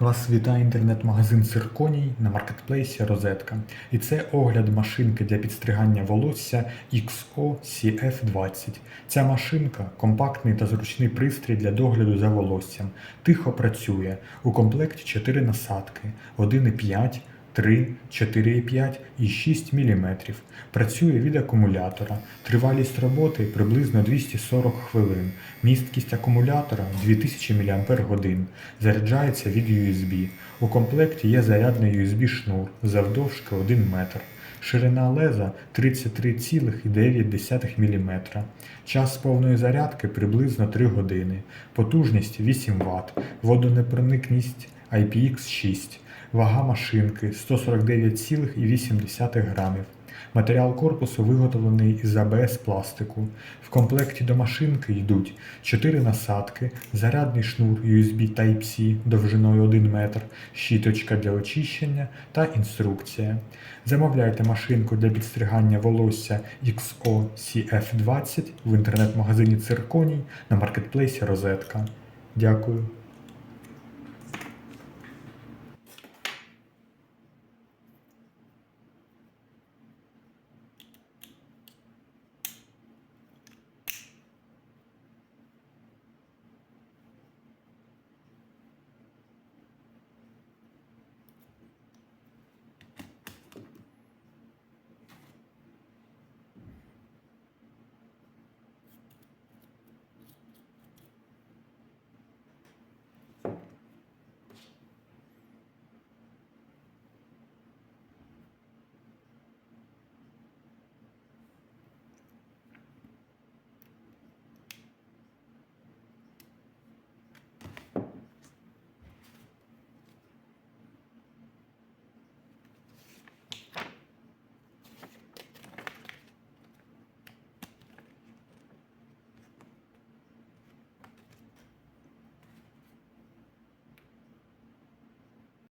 Вас вітає інтернет-магазин Цирконій на маркетплейсі Розетка. І це огляд машинки для підстригання волосся XO CF20. Ця машинка компактний та зручний пристрій для догляду за волоссям. Тихо працює. У комплекті 4 насадки 1,5, 3, 4,5 і 6 мм. Працює від акумулятора. Тривалість роботи приблизно 240 хвилин. Місткість акумулятора 2000 мАч. Заряджається від USB. У комплекті є зарядний USB шнур завдовжки 1 метр. Ширина леза 33,9 мм. Час повної зарядки приблизно 3 години. Потужність 8 Вт. Водонепроникність IPX6. Вага машинки 149,8 грамів. Матеріал корпусу виготовлений із АБС пластику. В комплекті до машинки йдуть 4 насадки, зарядний шнур USB Type-C довжиною 1 метр, щіточка для очищення та інструкція. Замовляйте машинку для підстригання волосся XO CF20 в інтернет-магазині Цирконій на маркетплейсі Розетка. Дякую.